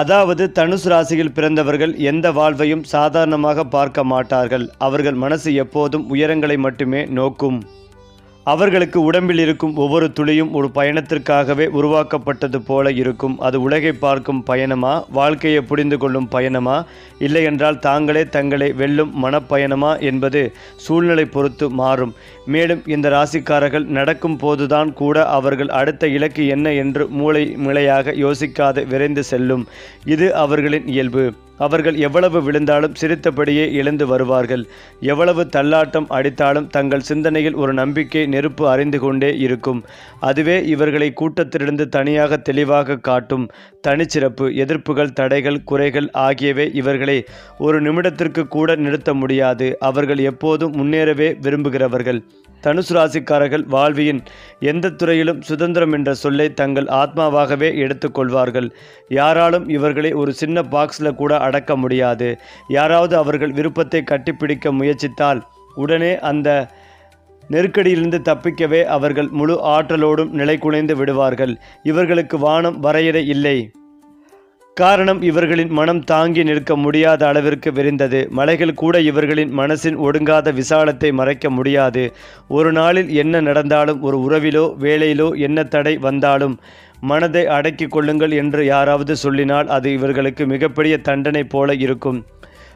அதாவது தனுசு ராசியில் பிறந்தவர்கள் எந்த வாழ்வையும் சாதாரணமாக பார்க்க மாட்டார்கள். அவர்கள் மனசு எப்போதும் உயரங்களை மட்டுமே நோக்கும். அவர்களுக்கு உடம்பில் இருக்கும் ஒவ்வொரு துளியும் ஒரு பயணத்திற்காகவே உருவாக்கப்பட்டது போல இருக்கும். அது உலகை பார்க்கும் பயணமா? வாழ்க்கையை புரிந்து கொள்ளும் பயணமா? இல்லையென்றால் தாங்களே தங்களை வெல்லும் மனப்பயணமா என்பது சூழ்நிலை பொறுத்து மாறும். மேலும் இந்த ராசிக்காரர்கள் நடக்கும் போதுதான் கூட அவர்கள் அடுத்த இலக்கு என்ன என்று மூளை மிளையாக யோசிக்காது விரைந்து செல்லும். இது அவர்களின் இயல்பு. அவர்கள் எவ்வளவு விழுந்தாலும் சிரித்தபடியே எழுந்து வருவார்கள். எவ்வளவு தள்ளாட்டம் அடித்தாலும் தங்கள் சிந்தனையில் ஒரு நம்பிக்கை நெருப்பு அறிந்து கொண்டே இருக்கும். அதுவே இவர்களை கூட்டத்திலிருந்து தனியாக தெளிவாக காட்டும். தனிச்சிறப்பு எதிர்ப்புகள் தடைகள் குறைகள் ஆகியவை இவர்களை ஒரு நிமிடத்திற்கு கூட நிறுத்த முடியாது. அவர்கள் எப்போதும் முன்னேறவே விரும்புகிறவர்கள். தனுசு ராசிக்காரர்கள் வாழ்வியின் எந்த துறையிலும் சுதந்திரம் என்ற சொல்லை தங்கள் ஆத்மாவாகவே எடுத்துக்கொள்வார்கள் யாராலும் இவர்களை ஒரு சின்ன பாக்ஸில் கூட அடக்க முடியாது. யாராவது அவர்கள் விருப்பத்தை கட்டிப்பிடிக்க முயற்சித்தால் உடனே அந்த நெருக்கடியிலிருந்து தப்பிக்கவே அவர்கள் முழு ஆற்றலோடும் நிலைகுலைந்து விடுவார்கள். இவர்களுக்கு வானம் வரையறை இல்லை. காரணம் இவர்களின் மனம் தாங்கி நிற்க முடியாத அளவிற்கு விரிந்தது. மலைகள் கூட இவர்களின் மனசின் ஒடுங்காத விசாலத்தை மறைக்க முடியாது. ஒரு நாளில் என்ன நடந்தாலும் ஒரு உறவிலோ வேலையிலோ என்ன தடை வந்தாலும் மனதை அடக்கிக் கொள்ளுங்கள் என்று யாராவது சொல்லினால் அது இவர்களுக்கு மிகப்பெரிய தண்டனை போல இருக்கும்.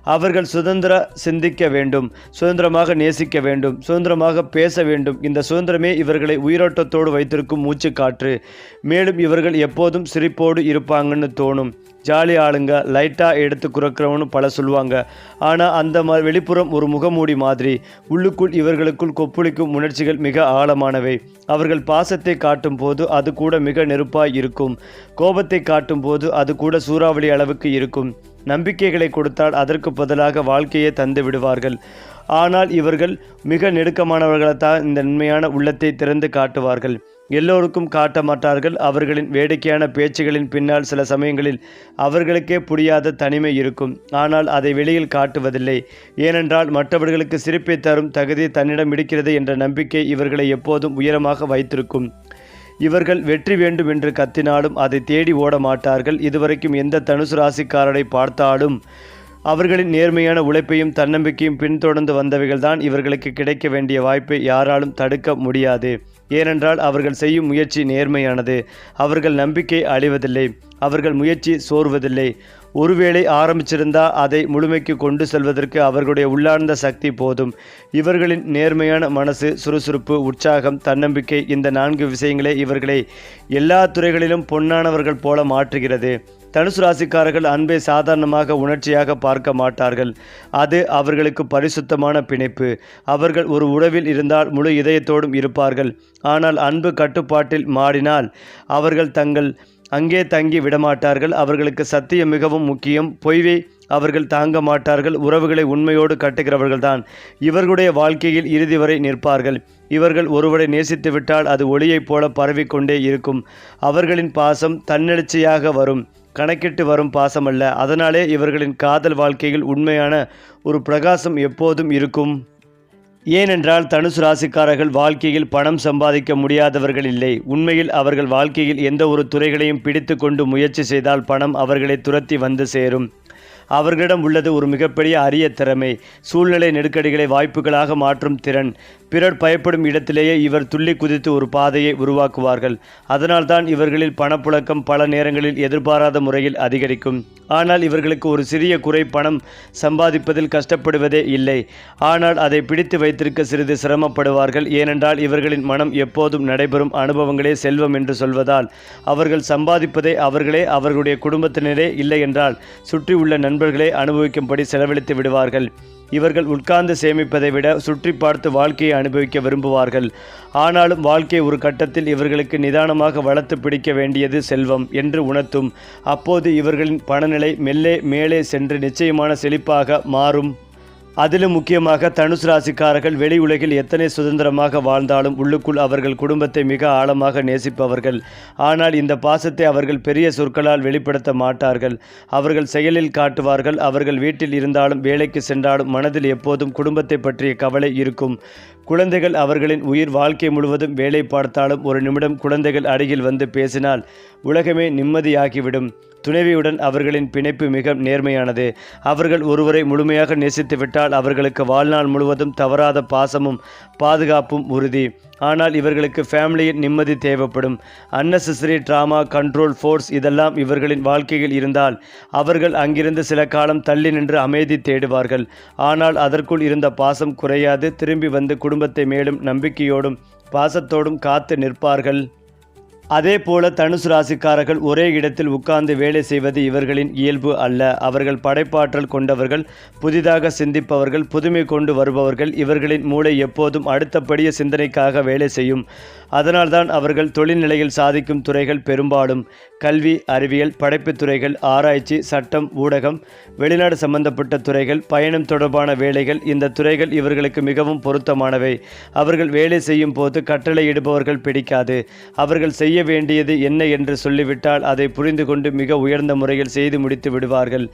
அவர்கள் சுதந்திர சிந்திக்க வேண்டும் சுதந்திரமாக நேசிக்க வேண்டும் சுதந்திரமாக பேச வேண்டும். இந்த சுதந்திரமே இவர்களை உயிரோட்டத்தோடு வைத்திருக்கும் மூச்சு காற்று மேலும் இவர்கள் எப்போதும் சிரிப்போடு இருப்பாங்கன்னு தோணும். ஜாலி ஆளுங்க லைட்டாக எடுத்து குறக்கிறவனு பல சொல்லுவாங்க. ஆனால் அந்த ம வெளிப்புறம் ஒரு முகமூடி மாதிரி. உள்ளுக்குள் இவர்களுக்குள் கொப்புளிக்கும் உணர்ச்சிகள் மிக ஆழமானவை. அவர்கள் பாசத்தை காட்டும் போது அது கூட மிக நெருப்பாய் இருக்கும். கோபத்தை காட்டும் போது அது கூட சூறாவளி அளவுக்கு இருக்கும். நம்பிக்கைகளை கொடுத்தால் அதற்கு பதிலாக வாழ்க்கையை தந்து விடுவார்கள். ஆனால் இவர்கள் மிக நெருக்கமானவர்களைத்தான் இந்த உண்மையான உள்ளத்தை திறந்து காட்டுவார்கள். எல்லோருக்கும் காட்ட மாட்டார்கள். அவர்களின் வேடிக்கையான பேச்சுகளின் பின்னால் சில சமயங்களில் அவர்களுக்கே புரியாத தனிமை இருக்கும். ஆனால் அதை வெளியில் காட்டுவதில்லை. ஏனென்றால் மற்றவர்களுக்கு சிரிப்பை தரும் தகுதி தன்னிடம் இருக்கிறது என்ற நம்பிக்கை இவர்களை எப்போதும் உயரமாக வைத்திருக்கும். இவர்கள் வெற்றி வேண்டும் என்று கத்தினாலும் அதை தேடி ஓட மாட்டார்கள். இதுவரைக்கும் எந்த தனுசு ராசிக்காரரை பார்த்தாலும் அவர்களின் நேர்மையான உழைப்பையும் தன்னம்பிக்கையும் பின்தொடர்ந்து வந்தவைகள்தான் இவர்களுக்கு கிடைக்க வேண்டிய வாய்ப்பை யாராலும் தடுக்க முடியாது. ஏனென்றால் அவர்கள் செய்யும் முயற்சி நேர்மையானது. அவர்கள் நம்பிக்கை அழிவதில்லை. அவர்கள் முயற்சி சோர்வதில்லை. ஒருவேளை ஆரம்பிச்சிருந்தா அதை முழுமைக்கு கொண்டு செல்வதற்கு அவர்களுடைய உள்ளார்ந்த சக்தி போதும். இவர்களின் நேர்மையான மனசு சுறுசுறுப்பு உற்சாகம் தன்னம்பிக்கை இந்த நான்கு விஷயங்களே இவர்களை எல்லா துறைகளிலும் பொன்னானவர்கள் போல மாற்றுகிறது. தனுசு ராசிக்காரர்கள் அன்பை சாதாரணமாக உணர்ச்சியாக பார்க்க மாட்டார்கள். அது அவர்களுக்கு பரிசுத்தமான பிணைப்பு. அவர்கள் ஒரு உறவில் இருந்தால் முழு இதயத்தோடும் இருப்பார்கள். ஆனால் அன்பு கட்டுப்பாட்டில் மாறினால் அவர்கள் தங்கள் அங்கே தங்கி விடமாட்டார்கள். அவர்களுக்கு சத்தியம் மிகவும் முக்கியம். பொய்வை அவர்கள் தாங்க மாட்டார்கள். உறவுகளை உண்மையோடு கட்டுகிறவர்கள்தான். இவர்களுடைய வாழ்க்கையில் இறுதி வரை நிற்பார்கள். இவர்கள் ஒருவரை நேசித்துவிட்டால் அது ஒளியைப் போல பரவிக்கொண்டே இருக்கும். அவர்களின் பாசம் தன்னெழுச்சியாக வரும். கணக்கிட்டு வரும் பாசமல்ல. அதனாலே இவர்களின் காதல் வாழ்க்கையில் உண்மையான ஒரு பிரகாசம் எப்போதும் இருக்கும். ஏனென்றால் தனுசு ராசிக்காரர்கள் வாழ்க்கையில் பணம் சம்பாதிக்க முடியாதவர்கள் இல்லை. உண்மையில் அவர்கள் வாழ்க்கையில் எந்த ஒரு துறைகளையும் பிடித்து கொண்டு முயற்சி செய்தால் பணம் அவர்களை துரத்தி வந்து சேரும். அவர்களிடம் உள்ளது ஒரு மிகப்பெரிய அரிய திறமை. சூழ்நிலை நெருக்கடிகளை வாய்ப்புகளாக மாற்றும் திறன். பிறர் பயப்படும் இடத்திலேயே இவர் துள்ளி குதித்து ஒரு பாதையை உருவாக்குவார்கள். அதனால்தான் இவர்களில் பணப்புழக்கம் பல நேரங்களில் எதிர்பாராத முறையில் அதிகரிக்கும். ஆனால் இவர்களுக்கு ஒரு சிறிய குறை பணம் சம்பாதிப்பதில் கஷ்டப்படுவதே இல்லை. ஆனால் அதை பிடித்து வைத்திருக்க சிறிது சிரமப்படுவார்கள். ஏனென்றால் இவர்களின் மனம் எப்போதும் நடைபெறும் அனுபவங்களே செல்வம் என்று சொல்வதால் அவர்கள் சம்பாதிப்பதை அவர்களே அவர்களுடைய குடும்பத்தினரே இல்லை என்றால் சுற்றியுள்ள நண்பர்கள் நண்பர்களே அனுபவிக்கும்படி செலவழித்து விடுவார்கள். இவர்கள் உட்கார்ந்து சேமிப்பதை விட சுற்றி பார்த்து வாழ்க்கையை அனுபவிக்க விரும்புவார்கள். ஆனாலும் வாழ்க்கை ஒரு கட்டத்தில் இவர்களுக்கு நிதானமாக வளர்த்து பிடிக்க வேண்டியது செல்வம் என்று உணர்த்தும். அப்போது இவர்களின் பணநிலை மெல்லே மேலே சென்று நிச்சயமான செழிப்பாக மாறும். அதிலும் முக்கியமாக தனுசு ராசிக்காரர்கள் வெளி உலகில் எத்தனை சுதந்திரமாக வாழ்ந்தாலும் உள்ளுக்குள் அவர்கள் குடும்பத்தை மிக ஆழமாக நேசிப்பவர்கள். ஆனால் இந்த பாசத்தை அவர்கள் பெரிய சொற்களால் வெளிப்படுத்த மாட்டார்கள். அவர்கள் செயலில் காட்டுவார்கள். அவர்கள் வீட்டில் இருந்தாலும் வேலைக்கு சென்றாலும் மனதில் எப்போதும் குடும்பத்தை பற்றிய கவலை இருக்கும். குழந்தைகள் அவர்களின் உயிர் வாழ்க்கை முழுவதும் வேலை பார்த்தாலும் ஒரு நிமிடம் குழந்தைகள் அருகில் வந்து பேசினால் உலகமே நிம்மதியாகிவிடும். துணைவியுடன் அவர்களின் பிணைப்பு மிக நேர்மையானது. அவர்கள் ஒருவரை முழுமையாக நேசித்துவிட்டால் அவர்களுக்கு வாழ்நாள் முழுவதும் தவறாத பாசமும் பாதுகாப்பும் உறுதி. ஆனால் இவர்களுக்கு ஃபேமிலியின் நிம்மதி தேவைப்படும். அன்னெசசரி ட்ராமா கண்ட்ரோல் ஃபோர்ஸ் இதெல்லாம் இவர்களின் வாழ்க்கையில் இருந்தால் அவர்கள் அங்கிருந்து சில காலம் தள்ளி நின்று அமைதி தேடுவார்கள். ஆனால் அதற்குள் இருந்த பாசம் குறையாது. திரும்பி வந்து குடும்பத்தை மேலும் நம்பிக்கையோடும் பாசத்தோடும் காத்து நிற்பார்கள். அதே போல தனுசு ராசிக்காரர்கள் ஒரே இடத்தில் உட்கார்ந்து வேலை செய்வது இவர்களின் இயல்பு அல்ல. அவர்கள் படைப்பாற்றல் கொண்டவர்கள் புதிதாக சிந்திப்பவர்கள் புதுமை கொண்டு வருபவர்கள் இவர்களின் மூளை எப்போதும் அடுத்தபடிய சிந்தனைக்காக வேலை செய்யும். அதனால்தான் அவர்கள் தொழில்நிலையில் சாதிக்கும் துறைகள் பெரும்பாலும் கல்வி அறிவியல் படைப்புத் துறைகள் ஆராய்ச்சி சட்டம் ஊடகம் வெளிநாடு சம்பந்தப்பட்ட துறைகள் பயணம் தொடர்பான வேலைகள் இந்த துறைகள் இவர்களுக்கு மிகவும் பொருத்தமானவை. அவர்கள் வேலை செய்யும் போது கட்டளையிடுபவர்கள் பிடிக்காது. அவர்கள் செய்ய வேண்டியது என்ன என்று சொல்லிவிட்டால் அதை புரிந்து கொண்டு மிக உயர்ந்த முறையில் செய்து முடித்து விடுவார்கள்.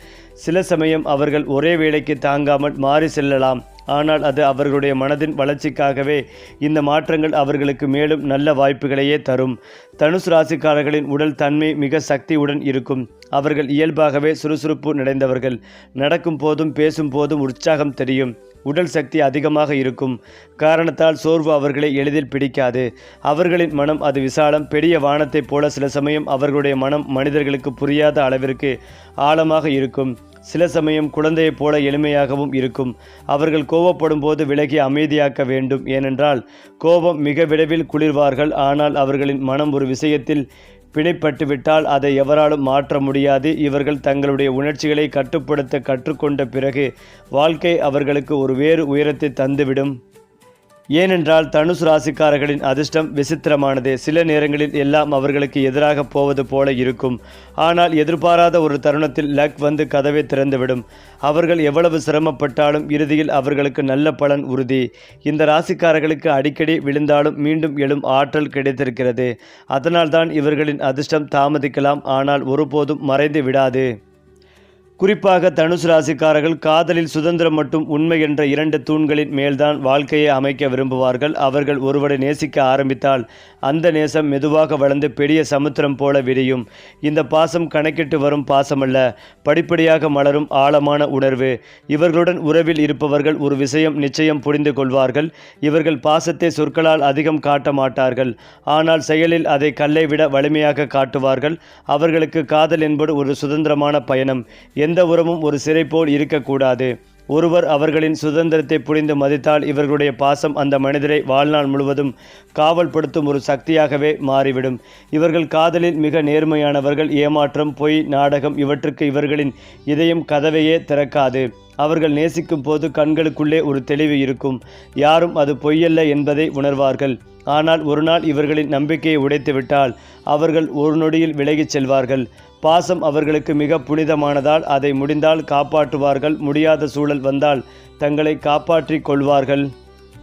சில சமயம் அவர்கள் ஒரே வேலைக்கு தாங்காமல் மாறி செல்லலாம். ஆனால் அது அவர்களுடைய மனதின் வளர்ச்சிக்காகவே இந்த மாற்றங்கள் அவர்களுக்கு மேலும் நல்ல வாய்ப்புகளையே தரும். தனுசு ராசிக்காரர்களின் உடல் தன்மை மிக சக்தியுடன் இருக்கும். அவர்கள் இயல்பாகவே சுறுசுறுப்பு நிறைந்தவர்கள். நடக்கும் போதும் பேசும் போதும் உற்சாகம் தெரியும். உடல் சக்தி அதிகமாக இருக்கும். காரணத்தால் சோர்வு அவர்களை எளிதில் பிடிக்காது. அவர்களின் மனம் அது விசாலம். பெரிய வானத்தைப் போல சில சமயம் அவர்களுடைய மனம் மனிதர்களுக்கு புரியாத அளவிற்கு ஆழமாக இருக்கும். சில சமயம் குழந்தையைப் போல எளிமையாகவும் இருக்கும். அவர்கள் கோபப்படும் போது விலகி அமைதியாக்க வேண்டும். ஏனென்றால் கோபம் மிக விரைவில் குளிர்வார்கள். ஆனால் அவர்களின் மனம் ஒரு விஷயத்தில் பிணைப்பட்டுவிட்டால் அதை எவராலும் மாற்ற முடியாது. இவர்கள் தங்களுடைய உணர்ச்சிகளை கட்டுப்படுத்த கற்றுக்கொண்ட பிறகு வாழ்க்கை அவர்களுக்கு ஒரு வேறு உயரத்தை தந்துவிடும். ஏனென்றால் தனுசு ராசிக்காரர்களின் அதிர்ஷ்டம் விசித்திரமானது. சில நேரங்களில் எல்லாம் அவர்களுக்கு எதிராக போவது போல இருக்கும். ஆனால் எதிர்பாராத ஒரு தருணத்தில் லக் வந்து கதவை திறந்துவிடும். அவர்கள் எவ்வளவு சிரமப்பட்டாலும் இறுதியில் அவர்களுக்கு நல்ல பலன் உறுதி. இந்த ராசிக்காரர்களுக்கு அடிக்கடி விழுந்தாலும் மீண்டும் எழும் ஆற்றல் கிடைத்திருக்கிறது. அதனால்தான் இவர்களின் அதிர்ஷ்டம் தாமதிக்கலாம். ஆனால் ஒருபோதும் மறைந்து விடாது. குறிப்பாக தனுசு ராசிக்காரர்கள் காதலில் சுதந்திரம் மற்றும் உண்மை என்ற இரண்டு தூண்களின் மேல்தான் வாழ்க்கையை அமைக்க விரும்புவார்கள். அவர்கள் ஒருவரை நேசிக்க ஆரம்பித்தால் அந்த நேசம் மெதுவாக வளர்ந்து பெரிய சமுத்திரம் போல விரியும். இந்த பாசம் கணக்கிட்டு வரும் பாசமல்ல. படிப்படியாக மலரும் ஆழமான உணர்வு. இவர்களுடன் உறவில் இருப்பவர்கள் ஒரு விஷயம் நிச்சயம் புரிந்து கொள்வார்கள். இவர்கள் பாசத்தை சொற்களால் அதிகம் காட்ட மாட்டார்கள். ஆனால் செயலில் அதை கல்லை விட வலிமையாக காட்டுவார்கள். அவர்களுக்கு காதல் என்பது ஒரு சுதந்திரமான பயணம். எந்த உறவும் ஒரு சிறை போல் இருக்கக்கூடாது. ஒருவர் அவர்களின் சுதந்திரத்தை புரிந்து மதித்தால் இவர்களுடைய பாசம் அந்த மனிதரை வாழ்நாள் முழுவதும் காவல்படுத்தும் ஒரு சக்தியாகவே மாறிவிடும். இவர்கள் காதலில் மிக நேர்மையானவர்கள் ஏமாற்றம் பொய் நாடகம் இவற்றுக்கு இவர்களின் இதயம் கதவையே திறக்காது. அவர்கள் நேசிக்கும் போது கண்களுக்குள்ளே ஒரு தெளிவு இருக்கும். யாரும் அது பொய்யல்ல என்பதை உணர்வார்கள். ஆனால் ஒரு நாள் இவர்களின் நம்பிக்கையை உடைத்துவிட்டால் அவர்கள் ஒரு நொடியில் விலகிச் செல்வார்கள். பாசம் அவர்களுக்கு மிக புனிதமானதால் அதை முடிந்தால் காப்பாற்றுவார்கள். முடியாத சூழல் வந்தால் தங்களை காப்பாற்றிக் கொள்வார்கள்.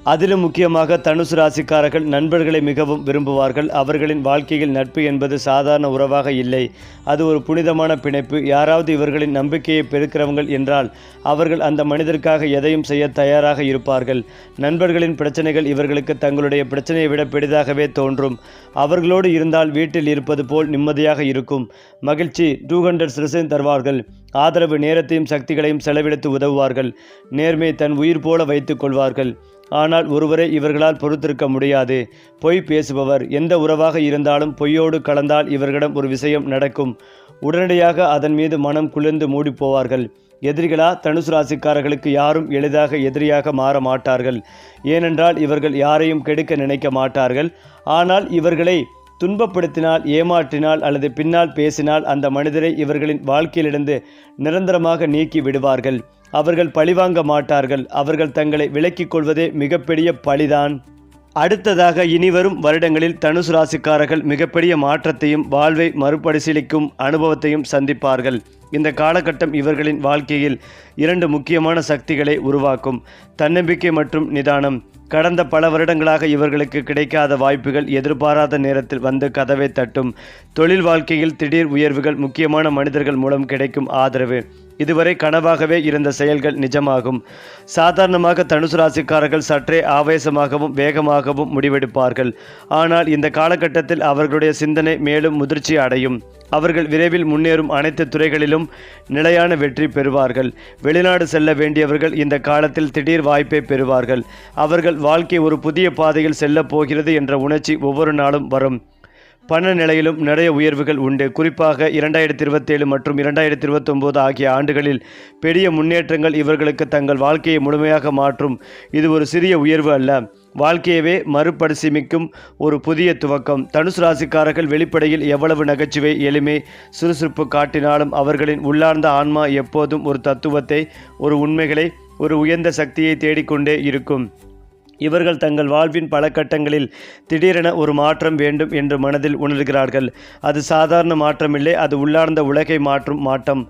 அதிலும் முக்கியமாக தனுசு ராசிக்காரர்கள் நண்பர்களை மிகவும் விரும்புவார்கள். அவர்களின் வாழ்க்கையில் நட்பு என்பது சாதாரண உறவாக இல்லை. அது ஒரு புனிதமான பிணைப்பு. யாராவது இவர்களின் நம்பிக்கையை பெருக்கிறவங்கள் என்றால் அவர்கள் அந்த மனிதருக்காக எதையும் செய்ய தயாராக இருப்பார்கள். நண்பர்களின் பிரச்சனைகள் இவர்களுக்கு தங்களுடைய பிரச்சனையை விட பெரிதாகவே தோன்றும். அவர்களோடு இருந்தால் வீட்டில் இருப்பது போல் நிம்மதியாக இருக்கும். மகிழ்ச்சி டூ ஹண்ட்ரட் தருவார்கள். ஆதரவு நேரத்தையும் சக்திகளையும் செலவிடுத்து உதவுவார்கள். நேர்மை தன் உயிர் போல வைத்துக் கொள்வார்கள். ஆனால் ஒருவரை இவர்களால் பொறுத்திருக்க முடியாது. பொய் பேசுபவர் எந்த உறவாக இருந்தாலும் பொய்யோடு கலந்தால் இவர்களிடம் ஒரு விஷயம் நடக்கும். உடனடியாக அதன் மீது மனம் குளிர்ந்து மூடிப்போவார்கள். எதிரிகளா தனுசு ராசிக்காரர்களுக்கு யாரும் எளிதாக எதிரியாக மாற மாட்டார்கள். ஏனென்றால் இவர்கள் யாரையும் கெடுக்க நினைக்க மாட்டார்கள். ஆனால் இவர்களை துன்பப்படுத்தினால் ஏமாற்றினால் அல்லது பின்னால் பேசினால் அந்த மனிதரை இவர்களின் வாழ்க்கையிலிருந்து நிரந்தரமாக நீக்கி விடுவார்கள். அவர்கள் பழிவாங்க மாட்டார்கள். அவர்கள் தங்களை விலக்கிக் கொள்வதே மிகப்பெரிய பழிதான். அடுத்ததாக இனிவரும் வருடங்களில் தனுசு ராசிக்காரர்கள் மிகப்பெரிய மாற்றத்தையும் வாழ்வை மறுபரிசீலிக்கும் அனுபவத்தையும் சந்திப்பார்கள். இந்த காலகட்டம் இவர்களின் வாழ்க்கையில் இரண்டு முக்கியமான சக்திகளை உருவாக்கும். தன்னம்பிக்கை மற்றும் நிதானம். கடந்த பல வருடங்களாக இவர்களுக்கு கிடைக்காத வாய்ப்புகள் எதிர்பாராத நேரத்தில் வந்து கதவை தட்டும். தொழில் வாழ்க்கையில் திடீர் உயர்வுகள் முக்கியமான மனிதர்கள் மூலம் கிடைக்கும் ஆதரவு. இதுவரை கனவாகவே இருந்த செயல்கள் நிஜமாகும். சாதாரணமாக தனுசு ராசிக்காரர்கள் சற்றே ஆவேசமாகவும் வேகமாகவும் முடிவெடுப்பார்கள். ஆனால் இந்த காலகட்டத்தில் அவர்களுடைய சிந்தனை மேலும் முதிர்ச்சி அடையும். அவர்கள் விரைவில் முன்னேறும் அனைத்து துறைகளிலும் நிலையான வெற்றி பெறுவார்கள். வெளிநாடு செல்ல வேண்டியவர்கள் இந்த காலத்தில் திடீர் வாய்ப்பை பெறுவார்கள். அவர்கள் வாழ்க்கை ஒரு புதிய பாதையில் செல்லப் போகிறது என்ற உணர்ச்சி ஒவ்வொரு நாளும் வரும். பண நிலையிலும் நிறைய உயர்வுகள் உண்டு. குறிப்பாக இரண்டாயிரத்தி இருபத்தேழு மற்றும் இரண்டாயிரத்தி இருபத்தொம்போது ஆகிய ஆண்டுகளில் பெரிய முன்னேற்றங்கள் இவர்களுக்கு தங்கள் வாழ்க்கையை முழுமையாக மாற்றும். இது ஒரு சிறிய உயர்வு அல்ல. வாழ்க்கையவே மறுபரிசீமிக்கும் ஒரு புதிய துவக்கம். தனுசு ராசிக்காரர்கள் வெளிப்படையில் எவ்வளவு நகைச்சுவை எளிமை சுறுசுறுப்பு காட்டினாலும் அவர்களின் உள்ளார்ந்த ஆன்மா எப்போதும் ஒரு தத்துவத்தை ஒரு உண்மைகளை ஒரு உயர்ந்த சக்தியை தேடிக்கொண்டே இருக்கும். இவர்கள் தங்கள் வாழ்வின் பல கட்டங்களில் திடீரென ஒரு மாற்றம் வேண்டும் என்று மனதில் உணர்கிறார்கள். அது சாதாரண மாற்றமில்லை அது உள்ளார்ந்த உலகை மாற்றும் மாற்றம்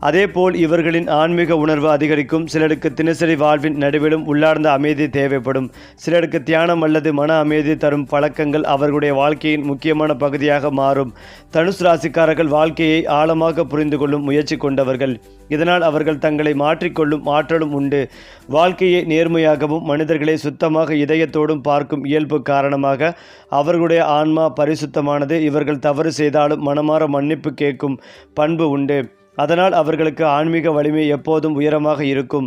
அதேபோல் இவர்களின் ஆன்மீக உணர்வு அதிகரிக்கும். சிலருக்கு தினசரி வாழ்வின் நடுவிலும் உள்ளார்ந்த அமைதி தேவைப்படும். சிலருக்கு தியானம் அல்லது மன அமைதி தரும் பழக்கங்கள் அவர்களுடைய வாழ்க்கையின் முக்கியமான பகுதியாக மாறும். தனுசு ராசிக்காரர்கள் வாழ்க்கையை ஆழமாக புரிந்து கொள்ளும் முயற்சி கொண்டவர்கள். இதனால் அவர்கள் தங்களை மாற்றிக்கொள்ளும் ஆற்றலும் உண்டு. வாழ்க்கையை நேர்மையாகவும் மனிதர்களை சுத்தமாக இதயத்தோடும் பார்க்கும் இயல்பு காரணமாக அவர்களுடைய ஆன்மா பரிசுத்தமானது. இவர்கள் தவறு செய்தாலும் மனமாற மன்னிப்பு கேட்கும் பண்பு உண்டு. அதனால் அவர்களுக்கு ஆன்மீக வலிமை எப்போதும் உயரமாக இருக்கும்.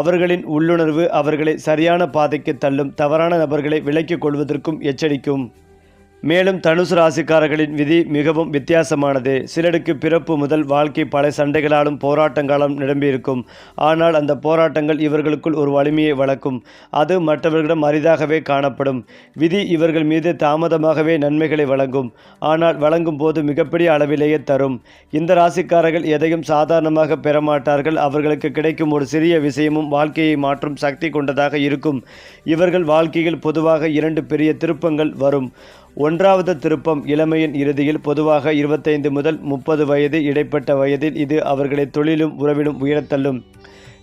அவர்களின் உள்ளுணர்வு அவர்களை சரியான பாதைக்கு தள்ளும் தவறான நபர்களை விலக்கிக் கொள்வதற்கும் எச்சரிக்கும். மேலும் தனுசு ராசிக்காரர்களின் விதி மிகவும் வித்தியாசமானது. சிலருக்கு பிறப்பு முதல் வாழ்க்கை பல சண்டைகளாலும் போராட்டங்களாலும் நிரம்பியிருக்கும். ஆனால் அந்த போராட்டங்கள் இவர்களுக்குள் ஒரு வலிமையை வளர்க்கும். அது மற்றவர்களிடம் அரிதாகவே காணப்படும். விதி இவர்கள் மீது தாமதமாகவே நன்மைகளை வழங்கும். ஆனால் வழங்கும் போது மிகப்பெரிய அளவிலேயே தரும். இந்த ராசிக்காரர்கள் எதையும் சாதாரணமாக பெறமாட்டார்கள். அவர்களுக்கு கிடைக்கும் ஒரு சிறிய விஷயமும் வாழ்க்கையை மாற்றும் சக்தி கொண்டதாக இருக்கும். இவர்கள் வாழ்க்கையில் பொதுவாக இரண்டு பெரிய திருப்பங்கள் வரும். ஒன்றாவது திருப்பம் இளமையின் இறுதியில் பொதுவாக இருபத்தைந்து முதல் முப்பது வயது இடைப்பட்ட வயதில் இது அவர்களை தொழிலும் உறவிலும் உயரத்தள்ளும்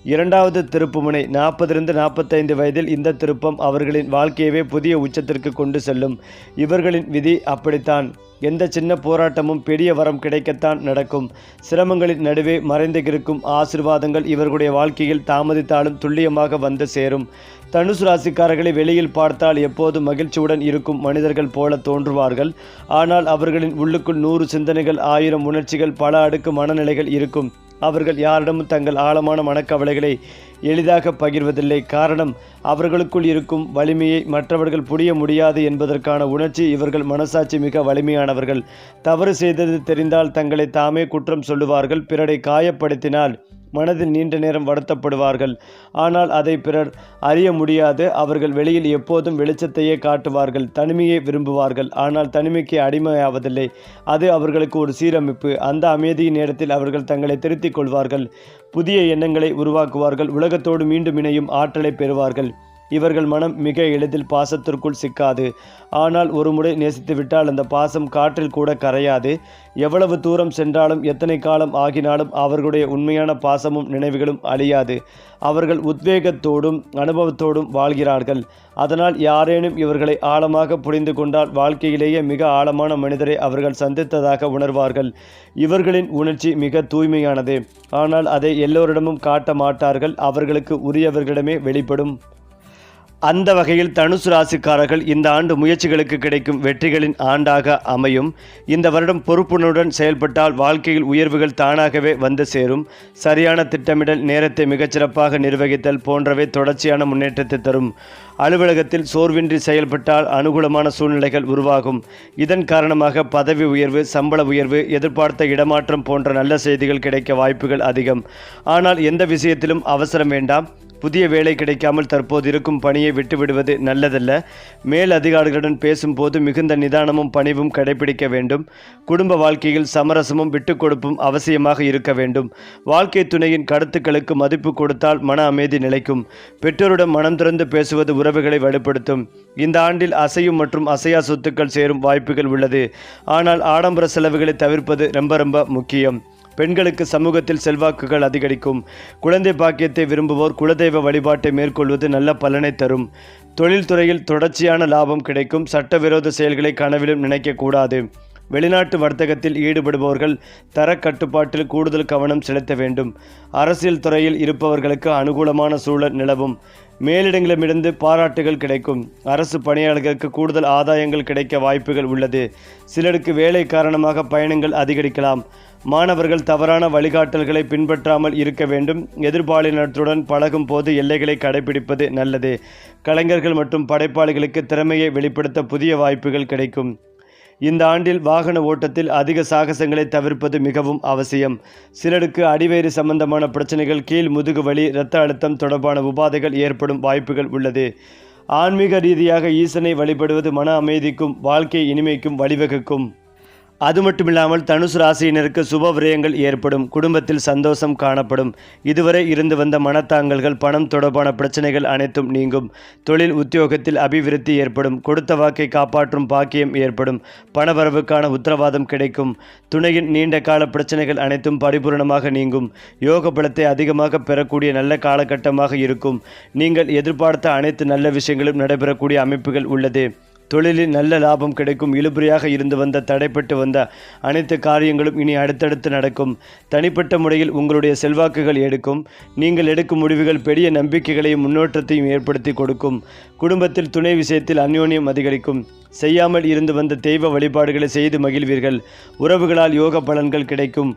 இரண்டாவது திருப்புமுனை நாற்பதிலிருந்து நாற்பத்தைந்து வயதில் இந்த திருப்பம் அவர்களின் வாழ்க்கையவே புதிய உச்சத்திற்கு கொண்டு செல்லும். இவர்களின் விதி அப்படித்தான். எந்த சின்ன போராட்டமும் பெரிய வரம் கிடைக்கத்தான் நடக்கும். சிரமங்களின் நடுவே மறைந்து இருக்கும் ஆசிர்வாதங்கள் இவர்களுடைய வாழ்க்கையில் தாமதித்தாலும் துல்லியமாக வந்து சேரும். தனுசு ராசிக்காரர்களை வெளியில் பார்த்தால் எப்போதும் மகிழ்ச்சியுடன் இருக்கும் மனிதர்கள் போல தோன்றுவார்கள். ஆனால் அவர்களின் உள்ளுக்குள் நூறு சிந்தனைகள் ஆயிரம் உணர்ச்சிகள் பல அடுக்கு மனநிலைகள் இருக்கும். அவர்கள் யாரிடமும் தங்கள் ஆழமான மனக்கவலைகளை எளிதாக பகிர்வதில்லை. காரணம் அவர்களுக்குள் இருக்கும் வலிமையை மற்றவர்கள் புரிய முடியாது என்பதற்கான உணர்ச்சி இவர்கள் மனசாட்சி மிக வலிமையானவர்கள். தவறு செய்தது தெரிந்தால் தங்களை தாமே குற்றம் சொல்லுவார்கள். பிறரை காயப்படுத்தினால் மனதில் நீண்ட நேரம் வருத்தப்படுவார்கள். ஆனால் அதை பிறர் அறிய முடியாது. அவர்கள் வெளியில் எப்போதும் வெளிச்சத்தையே காட்டுவார்கள். தனிமையை விரும்புவார்கள். ஆனால் தனிமைக்கு அடிமையாவதில்லை. அது அவர்களுக்கு ஒரு சீரமைப்பு. அந்த அமைதியின் நேரத்தில் அவர்கள் தங்களை திருத்திக் கொள்வார்கள். புதிய எண்ணங்களை உருவாக்குவார்கள். உலகத்தோடு மீண்டும் இணையும் ஆற்றலை பெறுவார்கள். இவர்கள் மனம் மிக எளிதில் பாசத்திற்குள் சிக்காது. ஆனால் ஒரு முறை நேசித்துவிட்டால் அந்த பாசம் காற்றில் கூட கரையாது. எவ்வளவு தூரம் சென்றாலும் எத்தனை காலம் ஆகினாலும் அவர்களுடைய உண்மையான பாசமும் நினைவுகளும் அழியாது. அவர்கள் உத்வேகத்தோடும் அனுபவத்தோடும் வாழ்கிறார்கள். அதனால் யாரேனும் இவர்களை ஆழமாக புரிந்து கொண்டால் வாழ்க்கையிலேயே மிக ஆழமான மனிதரை அவர்கள் சந்தித்ததாக உணர்வார்கள். இவர்களின் உணர்ச்சி மிக தூய்மையானது. ஆனால் அதை எல்லோரிடமும் காட்ட மாட்டார்கள். அவர்களுக்கு உரியவர்களிடமே வெளிப்படும். அந்த வகையில் தனுசு ராசிக்காரர்கள் இந்த ஆண்டு முயற்சிகளுக்கு கிடைக்கும் வெற்றிகளின் ஆண்டாக அமையும். இந்த வருடம் பொறுப்புணர்வுடன் செயல்பட்டால் வாழ்க்கையில் உயர்வுகள் தானாகவே வந்து சேரும். சரியான திட்டமிடல் நேரத்தை மிகச்சிறப்பாக நிர்வகித்தல் போன்றவை தொடர்ச்சியான முன்னேற்றத்தை தரும். அலுவலகத்தில் சோர்வின்றி செயல்பட்டால் அனுகூலமான சூழ்நிலைகள் உருவாகும். இதன் காரணமாக பதவி உயர்வு சம்பள உயர்வு எதிர்பார்த்த இடமாற்றம் போன்ற நல்ல செய்திகள் கிடைக்க வாய்ப்புகள் அதிகம். ஆனால் எந்த விஷயத்திலும் அவசரம் வேண்டாம். புதிய வேலை கிடைக்காமல் தற்போது இருக்கும் பணியை விட்டுவிடுவது நல்லதல்ல. மேல் அதிகாரிகளுடன் பேசும்போது மிகுந்த நிதானமும் பணிவும் கடைபிடிக்க வேண்டும். குடும்ப வாழ்க்கையில் சமரசமும் விட்டுக்கொடுப்பும் அவசியமாக இருக்க வேண்டும். வாழ்க்கை துணையின் கருத்துக்களுக்கு மதிப்பு கொடுத்தால் மன அமைதி நிலைக்கும். பெற்றோருடன் மனம் திறந்து பேசுவது உறவுகளை வலுப்படுத்தும். இந்த ஆண்டில் அசையும் மற்றும் அசையா சொத்துக்கள் சேரும் வாய்ப்புகள் உள்ளது. ஆனால் ஆடம்பர செலவுகளை தவிர்ப்பது ரொம்ப ரொம்ப முக்கியம். பெண்களுக்கு சமூகத்தில் செல்வாக்குகள் அதிகரிக்கும். குழந்தை பாக்கியத்தை விரும்புவோர் குலதெய்வ வழிபாட்டை மேற்கொள்வது நல்ல பலனை தரும். தொழில்துறையில் தொடர்ச்சியான லாபம் கிடைக்கும். சட்டவிரோத செயல்களை கனவிலும் நினைக்கக்கூடாது. வெளிநாட்டு வர்த்தகத்தில் ஈடுபடுபவர்கள் தர கட்டுப்பாட்டில் கூடுதல் கவனம் செலுத்த வேண்டும். அரசியல் துறையில் இருப்பவர்களுக்கு அனுகூலமான சூழல் நிலவும். மேலிடங்களிடமிருந்து பாராட்டுகள் கிடைக்கும். அரசு பணியாளர்களுக்கு கூடுதல் ஆதாயங்கள் கிடைக்க வாய்ப்புகள் உள்ளது. சிலருக்கு வேலை காரணமாக பயணங்கள் அதிகரிக்கலாம். மாணவர்கள் தவறான வழிகாட்டல்களை பின்பற்றாமல் இருக்க வேண்டும். எதிர்பாலினத்துடன் பழகும் போது எல்லைகளை கடைபிடிப்பது நல்லது. கலைஞர்கள் மற்றும் படைப்பாளிகளுக்கு திறமையை வெளிப்படுத்த புதிய வாய்ப்புகள் கிடைக்கும். இந்த ஆண்டில் வாகன ஓட்டத்தில் அதிக சாகசங்களை தவிர்ப்பது மிகவும் அவசியம். சிலருக்கு அடிவேறு சம்பந்தமான பிரச்சனைகள் கீழ் முதுகு வலி இரத்த அழுத்தம் தொடர்பான உபாதைகள் ஏற்படும் வாய்ப்புகள் உள்ளது. ஆன்மீக ரீதியாக ஈசனை வழிபடுவது மன அமைதிக்கும் வாழ்க்கை இனிமைக்கும் வழிவகுக்கும். அது மட்டுமில்லாமல் தனுசு ராசியினருக்கு சுப விரயங்கள் ஏற்படும் குடும்பத்தில் சந்தோஷம் காணப்படும். இதுவரை இருந்து வந்த மனத்தாங்கல்கள் பணம் தொடர்பான பிரச்சனைகள் அனைத்தும் நீங்கும். தொழில் உத்தியோகத்தில் அபிவிருத்தி ஏற்படும் கொடுத்த வாக்கை காப்பாற்றும் பாக்கியம் ஏற்படும் பணவரவுக்கான உத்தரவாதம் கிடைக்கும். துணையின் நீண்ட கால பிரச்சனைகள் அனைத்தும் பரிபூர்ணமாக நீங்கும். யோக பலத்தை அதிகமாக பெறக்கூடிய நல்ல காலகட்டமாக இருக்கும். நீங்கள் எதிர்பார்த்த அனைத்து நல்ல விஷயங்களும் நடைபெறக்கூடிய அமைப்புகள் உள்ளது. தொழிலில் நல்ல லாபம் கிடைக்கும். இழுபறியாக இருந்து வந்த தடைப்பட்டு வந்த அனைத்து காரியங்களும் இனி அடுத்தடுத்து நடக்கும். தனிப்பட்ட முறையில் உங்களுடைய செல்வாக்குகள் எடுக்கும். நீங்கள் எடுக்கும் முடிவுகள் பெரிய நம்பிக்கைகளையும் முன்னேற்றத்தையும் ஏற்படுத்தி கொடுக்கும். குடும்பத்தில் துணை விஷயத்தில் அந்யோன்யம் அதிகரிக்கும். செய்யாமல் இருந்து வந்த தெய்வ வழிபாடுகளை செய்து மகிழ்வீர்கள். உறவுகளால் யோக பலன்கள் கிடைக்கும்.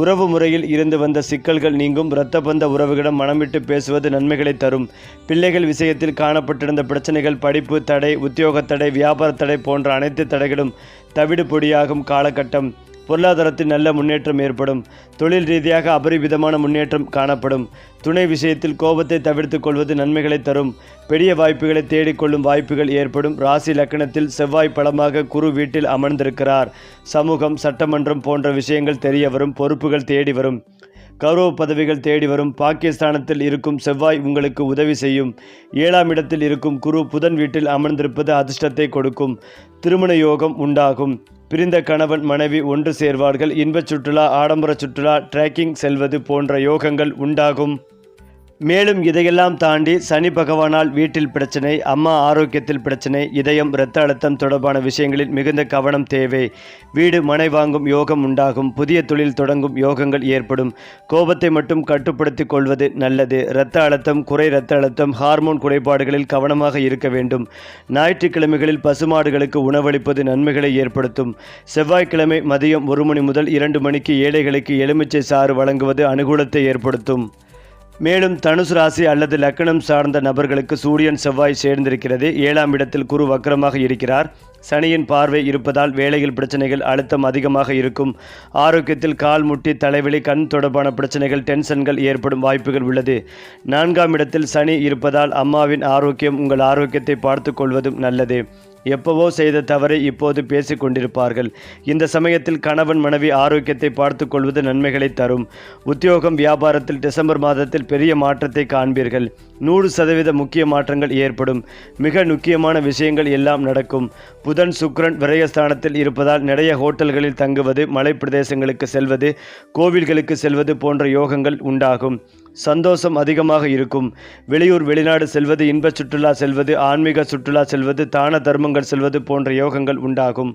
உறவு முறையில் இருந்து வந்த சிக்கல்கள் நீங்கும். இரத்த பந்த உறவுகளிடம் மனமிட்டு பேசுவது நன்மைகளை தரும். பிள்ளைகள் விஷயத்தில் காணப்பட்டிருந்த பிரச்சனைகள் படிப்பு தடை உத்தியோக தடை வியாபார தடை போன்ற அனைத்து தடைகளும் தவிடு பொடியாகும் காலகட்டம். பொருளாதாரத்தில் நல்ல முன்னேற்றம் ஏற்படும். தொழில் ரீதியாக அபரிவிதமான முன்னேற்றம் காணப்படும். துணை விஷயத்தில் கோபத்தை தவிர்த்து கொள்வது நன்மைகளை தரும். பெரிய வாய்ப்புகளை தேடிக்கொள்ளும் வாய்ப்புகள் ஏற்படும். ராசி லக்கணத்தில் செவ்வாய் பலமாக குரு வீட்டில் அமர்ந்திருக்கிறார். சமூகம் சட்டமன்றம் போன்ற விஷயங்கள் தெரிய வரும். பொறுப்புகள் தேடி வரும். கௌரவ பதவிகள் தேடி வரும் பாகிஸ்தானத்தில் இருக்கும் செவ்வாய் உங்களுக்கு உதவி செய்யும். ஏழாம் இடத்தில் இருக்கும் குரு புதன் வீட்டில் அமர்ந்திருப்பது அதிர்ஷ்டத்தை கொடுக்கும். திருமண யோகம் உண்டாகும். பிரிந்த கணவன் மனைவி ஒன்று சேர்வார்கள். இன்பச் சுற்றுலா ஆடம்பர சுற்றுலா ட்ரெக்கிங் செல்வது போன்ற யோகங்கள் உண்டாகும். மேலும் இதையெல்லாம் தாண்டி சனி பகவானால் வீட்டில் பிரச்சனை அம்மா ஆரோக்கியத்தில் பிரச்சனை இதயம் இரத்த அழுத்தம் தொடர்பான விஷயங்களில் மிகுந்த கவனம் தேவை. வீடு மனை வாங்கும் யோகம் உண்டாகும் புதிய தொழில் தொடங்கும் யோகங்கள் ஏற்படும். கோபத்தை மட்டும் கட்டுப்படுத்தி கொள்வது நல்லது. இரத்த அழுத்தம் குறை இரத்த அழுத்தம் ஹார்மோன் குறைபாடுகளில் கவனமாக இருக்க வேண்டும். ஞாயிற்றுக்கிழமைகளில் பசுமாடுகளுக்கு உணவளிப்பது நன்மைகளை ஏற்படுத்தும். செவ்வாய்க்கிழமை மதியம் ஒரு மணி முதல் இரண்டு மணிக்கு ஏழைகளுக்கு எலுமிச்சை சாறு வழங்குவது அனுகூலத்தை ஏற்படுத்தும். மேலும் தனுசு ராசி அல்லது லக்கணம் சார்ந்த நபர்களுக்கு சூரியன் செவ்வாய் சேர்ந்திருக்கிறது. ஏழாம் இடத்தில் குரு வக்கரமாக இருக்கிறார். சனியின் பார்வை இருப்பதால் வேலையில் பிரச்சனைகள் அழுத்தம் அதிகமாக இருக்கும். ஆரோக்கியத்தில் கால் முட்டி தலைவலி கண் தொடர்பான பிரச்சனைகள் டென்ஷன்கள் ஏற்படும் வாய்ப்புகள் உள்ளது. நான்காம் இடத்தில் சனி இருப்பதால் அம்மாவின் ஆரோக்கியம் உங்கள் ஆரோக்கியத்தை பார்த்து கொள்வதும் நல்லது. எப்பவோ செய்த தவறை இப்போது பேசிக் கொண்டிருப்பார்கள். இந்த சமயத்தில் கணவன் மனைவி ஆரோக்கியத்தை பார்த்து கொள்வது நன்மைகளை தரும். உத்தியோகம் வியாபாரத்தில் டிசம்பர் மாதத்தில் பெரிய மாற்றத்தை காண்பீர்கள். நூறு சதவீத முக்கிய மாற்றங்கள் ஏற்படும். மிக முக்கியமான விஷயங்கள் எல்லாம் நடக்கும். புதன் சுக்கிரன் விரயஸ்தானத்தில் இருப்பதால் நிறைய ஹோட்டல்களில் தங்குவது மலை பிரதேசங்களுக்கு செல்வது கோவில்களுக்கு செல்வது போன்ற யோகங்கள் உண்டாகும். சந்தோஷம் அதிகமாக இருக்கும். வெளியூர் வெளிநாடு செல்வது இன்ப சுற்றுலா செல்வது ஆன்மீக சுற்றுலா செல்வது தான தர்மங்கள் செல்வது போன்ற யோகங்கள் உண்டாகும்.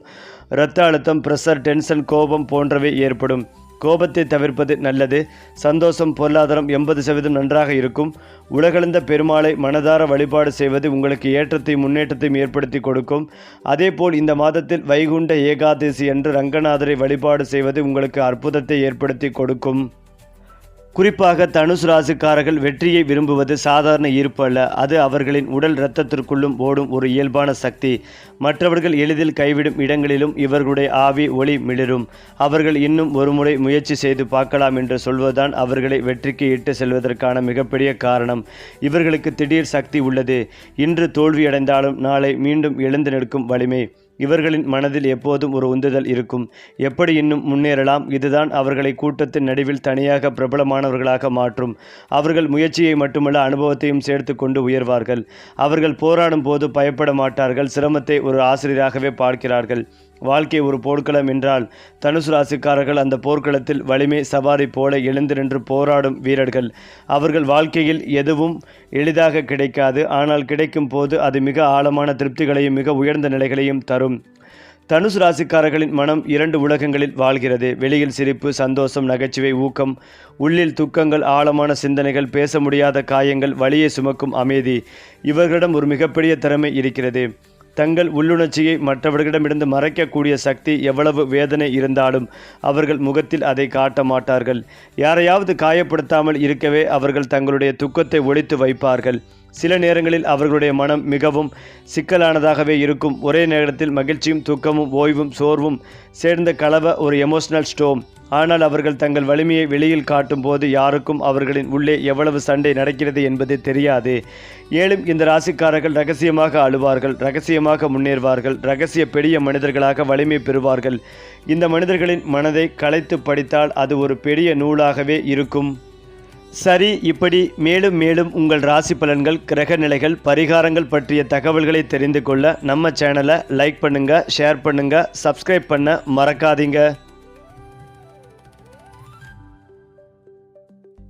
இரத்த அழுத்தம் பிரஷர் டென்ஷன் கோபம் போன்றவை ஏற்படும். கோபத்தை தவிர்ப்பது நல்லது. சந்தோஷம் பொருளாதாரம் எண்பது சதவீதம் நன்றாக இருக்கும். உலகளந்த பெருமாளை மனதார வழிபாடு செய்வது உங்களுக்கு ஏற்றத்தையும் முன்னேற்றத்தையும் ஏற்படுத்தி கொடுக்கும். அதேபோல் இந்த மாதத்தில் வைகுண்ட ஏகாதசி என்று ரங்கநாதரை வழிபாடு செய்வது உங்களுக்கு அற்புதத்தை ஏற்படுத்தி கொடுக்கும். குறிப்பாக தனுசு ராசிக்காரர்கள் வெற்றியை விரும்புவது சாதாரண ஈர்ப்பு அல்ல. அது அவர்களின் உடல் இரத்தத்திற்குள்ளும் ஓடும் ஒரு இயல்பான சக்தி. மற்றவர்கள் எளிதில் கைவிடும் இடங்களிலும் இவர்களுடைய ஆவி ஒளி மிளிரும். அவர்கள் இன்னும் ஒருமுறை முயற்சி செய்து பார்க்கலாம் என்று சொல்வதுதான் அவர்களை வெற்றிக்கு இட்டு செல்வதற்கான மிகப்பெரிய காரணம். இவர்களுக்கு திடீர் சக்தி உள்ளது. இன்று தோல்வியடைந்தாலும் நாளை மீண்டும் எழுந்து நிற்கும் வலிமை. இவர்களின் மனதில் எப்போதும் ஒரு உந்துதல் இருக்கும். எப்படி இன்னும் முன்னேறலாம்? இதுதான் அவர்களை கூட்டத்தின் நடுவில் தனியாக பிரபலமானவர்களாக மாற்றும். அவர்கள் முயற்சியை மட்டுமல்ல அனுபவத்தையும் சேர்த்து கொண்டு உயர்வார்கள். அவர்கள் போராடும் போது பயப்பட மாட்டார்கள். சிரமத்தை ஒரு ஆசிரியராகவே பார்க்கிறார்கள். வாழ்க்கை ஒரு போர்க்களம் என்றால் தனுசு ராசிக்காரர்கள் அந்த போர்க்களத்தில் வலிமை சவாரி போல எழுந்து நின்று போராடும் வீரர்கள். அவர்கள் வாழ்க்கையில் எதுவும் எளிதாக கிடைக்காது. ஆனால் கிடைக்கும் போது அது மிக ஆழமான திருப்திகளையும் மிக உயர்ந்த நிலைகளையும் தரும். தனுசு ராசிக்காரர்களின் மனம் இரண்டு உலகங்களில் வாழ்கிறது. வெளியில் சிரிப்பு சந்தோஷம் நகைச்சுவை ஊக்கம் உள்ளில் துக்கங்கள் ஆழமான சிந்தனைகள் பேச முடியாத காயங்கள் வழியை சுமக்கும் அமைதி. இவர்களிடம் ஒரு மிகப்பெரிய திறமை இருக்கிறது. தங்கள் உள்ளுணர்ச்சியை மற்றவர்களிடமிருந்து மறைக்கக்கூடிய சக்தி எவ்வளவு வேதனை இருந்தாலும் அவர்கள் முகத்தில் அதை காட்ட மாட்டார்கள். யாரையாவது காயப்படுத்தாமல் இருக்கவே அவர்கள் தங்களுடைய துக்கத்தை ஒழித்து வைப்பார்கள். சில நேரங்களில் அவர்களுடைய மனம் மிகவும் சிக்கலானதாகவே இருக்கும். ஒரே நேரத்தில் மகிழ்ச்சியும் துக்கமும் ஓய்வும் சோர்வும் சேர்ந்த கலவ ஒரு எமோஷனல் ஸ்டோம் ஆனால் அவர்கள் தங்கள் வலிமையை வெளியில் காட்டும் போது யாருக்கும் அவர்களின் உள்ளே எவ்வளவு சண்டை நடக்கிறது என்பது தெரியாது. ஏழும் இந்த ராசிக்காரர்கள் ரகசியமாக அழுவார்கள் ரகசியமாக முன்னேறுவார்கள் ரகசிய பெரிய மனிதர்களாக வலிமை பெறுவார்கள். இந்த மனிதர்களின் மனதை கலைத்து படித்தால் அது ஒரு பெரிய நூலாகவே இருக்கும். சரி இப்படி மேலும் மேலும் உங்கள் ராசி பலன்கள் கிரக நிலைகள் பரிகாரங்கள் பற்றிய தகவல்களை தெரிந்து கொள்ள நம்ம சேனலை லைக் பண்ணுங்கள் ஷேர் பண்ணுங்கள் சப்ஸ்கிரைப் பண்ண மறக்காதீங்க.